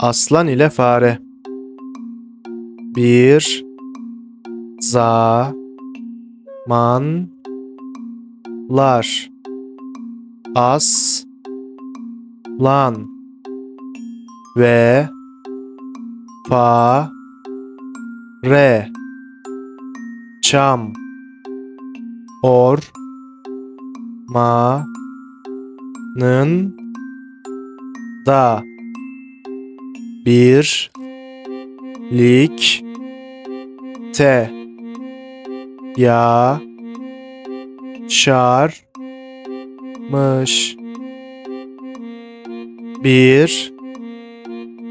Aslan ile fare. Bir za man lar as lan ve fa re çam or ma nın da bir lik te ya şar mış bir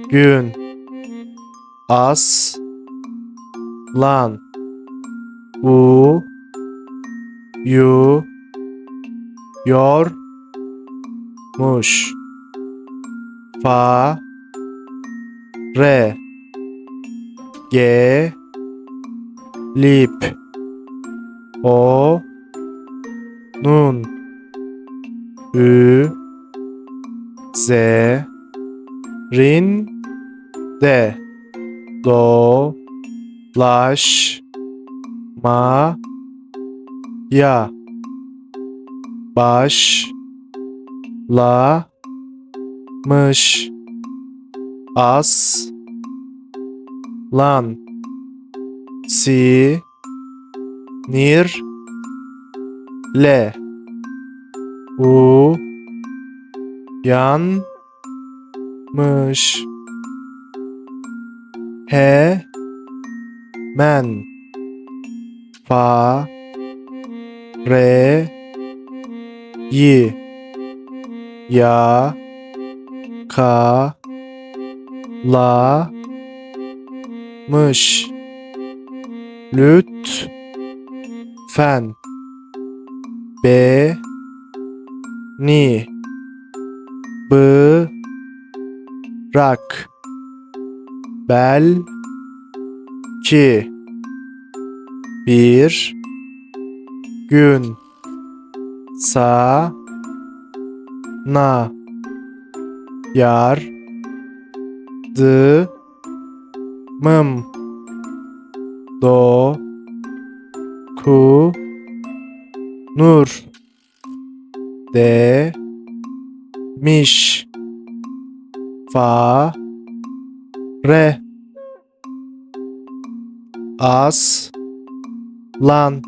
gün as lan u yu yor muş fa re ge lip. O. Nun. Ü. Z. Rin. De do. Laş. Ma. Ya. Baş. La. Mış as lan si nir le u yan mış he men fa re yi ya ka la mış lüt fen be ni bı rak bel ki bir gün sa na yar dı. Mım. Do. Ku. Nur. De. Miş. Fa. Re. As. Lan.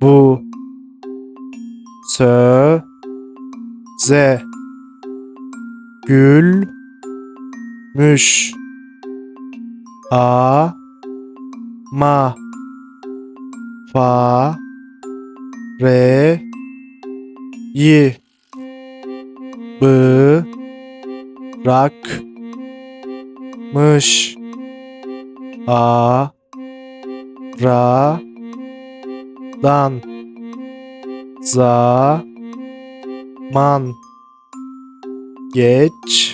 Bu. Sö. Ze. Gül müş. A. Ma. Fa. Re. Yi. Bı rak. Mış. A. Ra. Dan. Za. Man. Geç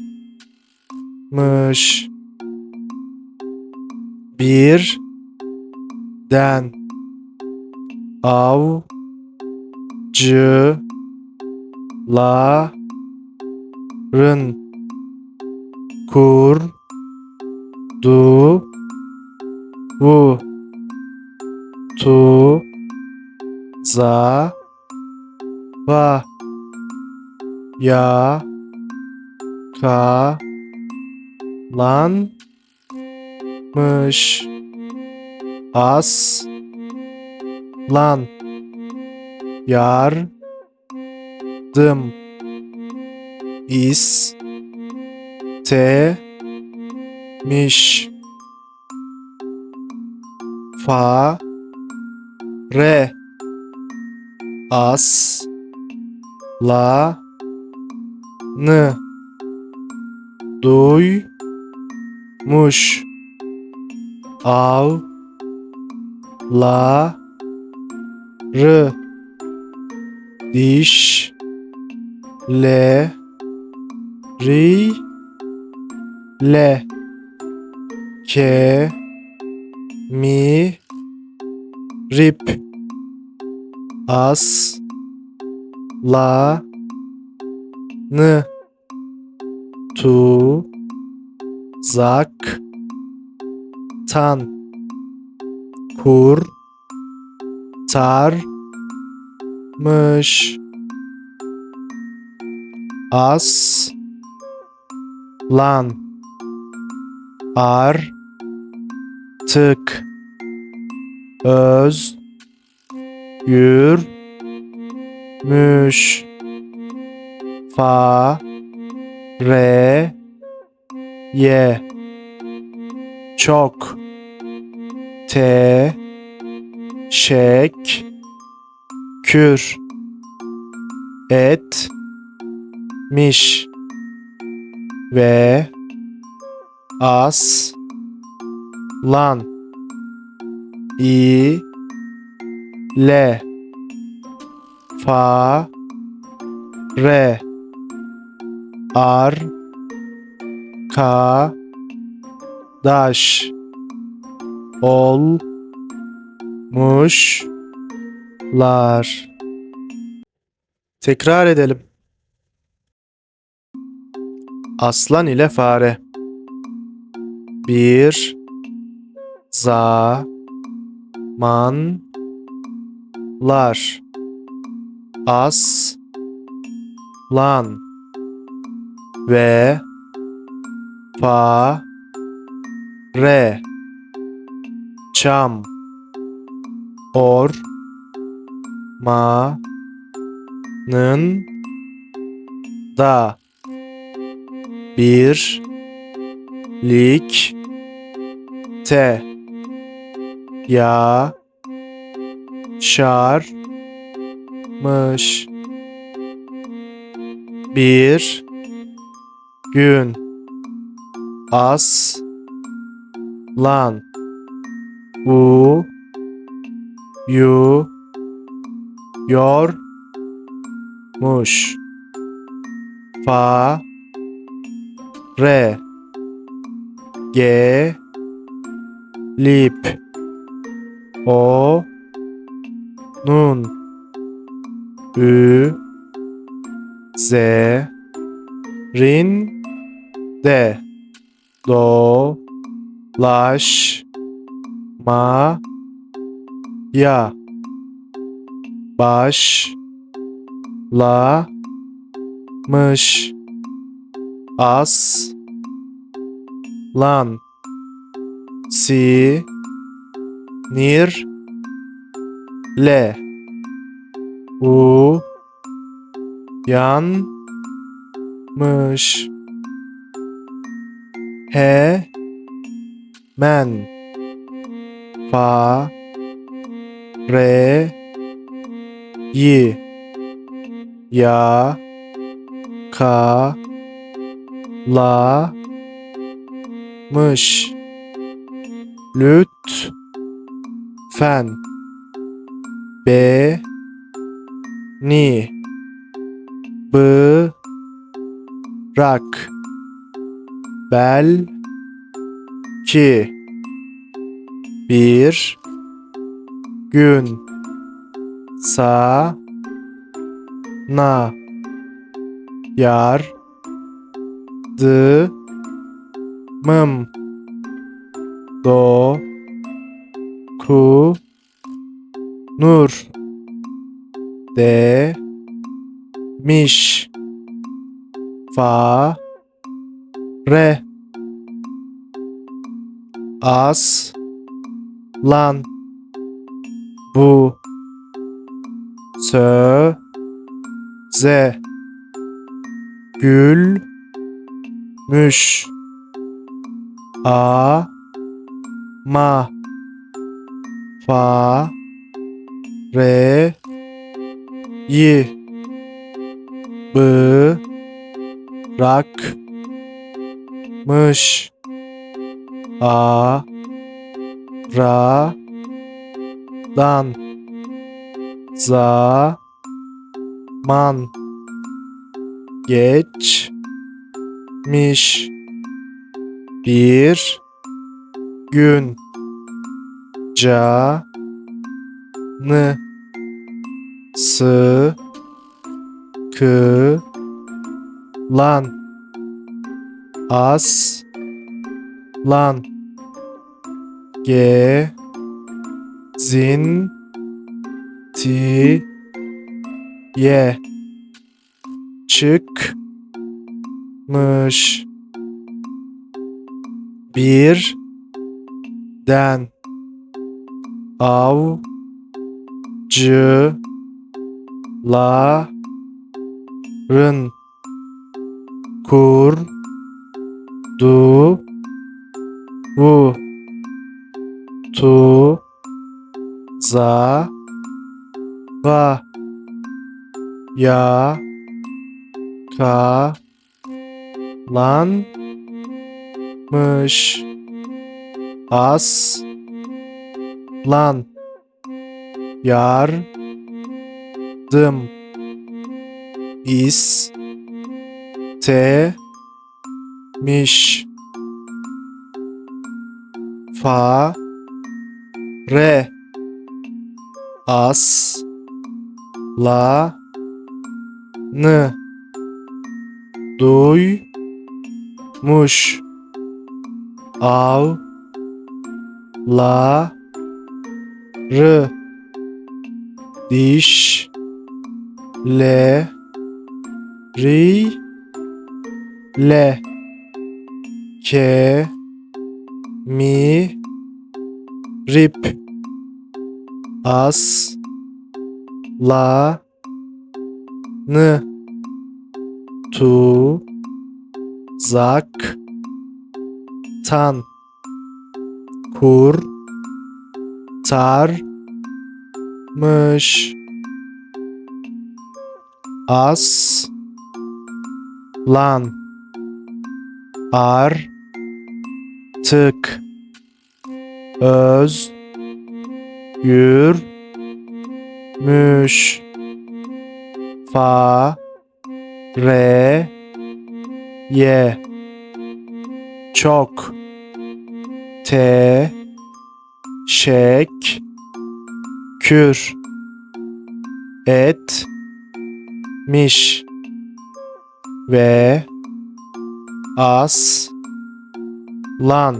mış bir den av cı la rın kur du bu tu za va ya ka lan mış as lan yar dım is te miş fa re as la nı duy muş. Av. La. Rı. Diş. Le. Ri. Le. Ke. Mi. Rip. As. La. Nı tu zak tan kur tar mış as lan ar tık öz gür müş fa re ye. Çok. Te şek. Kür. Et. Miş. Ve. As. Lan. İ. Le fa. Re. Ar ka daş ol muşlar Tekrar edelim. Aslan ile fare. Bir za man lar as lan ve fa re çam or ma nın da. Bir lik te ya şar mış bir gün as lan u yu yor muş fa re ge lip o nun ü z rin de do laş ma ya baş la mış as lan si nir le u yan mış he men. Fa re yi. Ya ka la mış. Lüt fen. Be ni. Bı rak bel ki bir gün sa na yar dı mım do ku nur de miş fa re as. Lan. Bu. Sö. Ze gül. Müş. A. Ma. Fa. Re. Yi bı rak mış. A. Ra. Dan. Za. Man. Geç. Miş. Bir. Gün. Ca. Nı. Sı. Kı. Lan As. Lan. Ge. Zin. Ti. Ye. Çık Mış Bir Den Av Cı La Rın Kur Du Bu Tu Za Va Ya Ka Lan Mış As Lan Yar Dım İs Te Miş Fa Re As La Nı Duy Muş Av La Rı Diş Le Ri Le Ke Mi Rip As La Nı Tu Zak Tan Kur Tar Mış As Lan Ar Tık Öz Gür Müş Fa Re Ye Çok Te Şek Kür Et Miş Ve As Lan.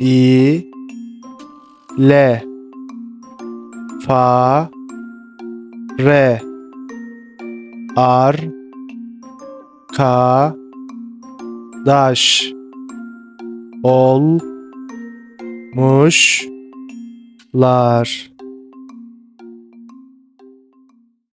İ. Le Fa. Re Ar. Ka. Daş. Ol Muş Lar